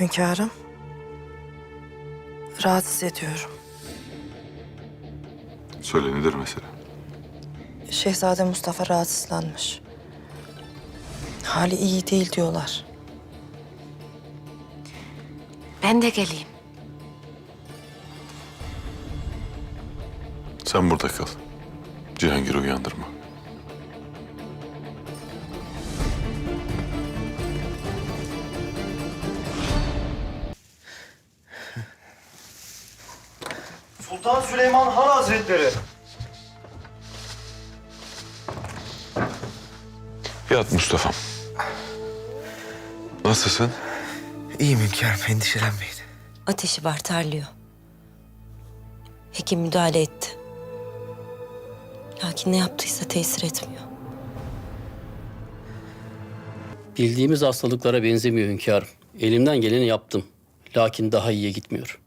Hünkârım. Rahatsız ediyorum. Söyle nedir mesele? Şehzade Mustafa rahatsızlanmış. Hali iyi değil diyorlar. Ben de geleyim. Sen burada kal. Cihangir'i uyandırma. Sultan Süleyman Han Hazretleri. Yat Mustafa'm. Nasılsın? İyiyim hünkârım, endişelenmeyin. Ateşi var terliyor. Hekim müdahale etti. Lakin ne yaptıysa tesir etmiyor. Bildiğimiz hastalıklara benzemiyor hünkârım. Elimden geleni yaptım. Lakin daha iyiye gitmiyor.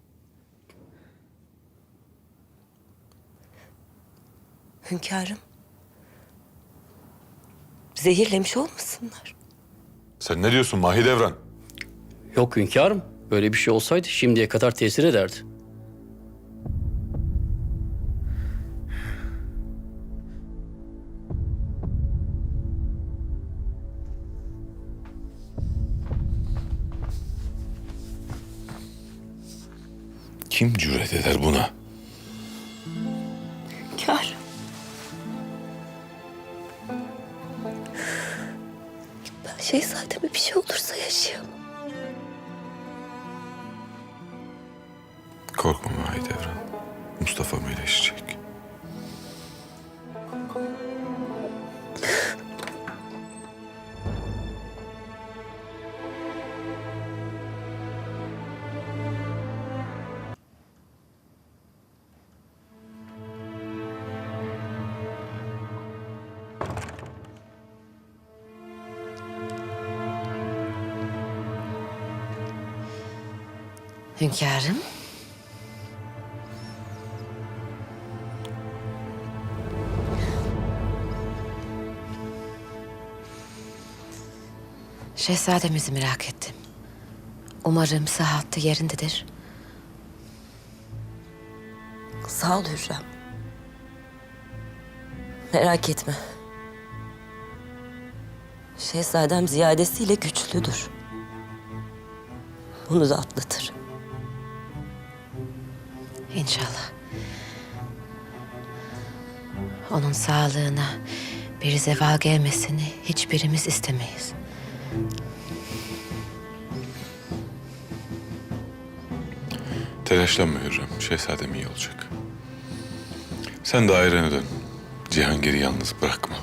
Hünkârım. Zehirlemiş olmasınlar. Sen ne diyorsun Mahidevran? Yok hünkârım. Böyle bir şey olsaydı şimdiye kadar tesir ederdi. Kim cüret eder buna? Şehzademe bir şey olursa yaşayamam. Korkma Mahidevran. Mustafa iyileşecek. Hünkârım. Şehzademizi merak ettim. Umarım sıhhatı yerindedir. Sağ ol Hürrem. Merak etme. Şehzadem ziyadesiyle güçlüdür. Bunu da atlatır. İnşallah. Onun sağlığına bir zeval gelmesini hiçbirimiz istemeyiz. Telaşlanma Hürrem. Şehzadem iyi olacak. Sen dairene dön. Cihangir'i yalnız bırakma.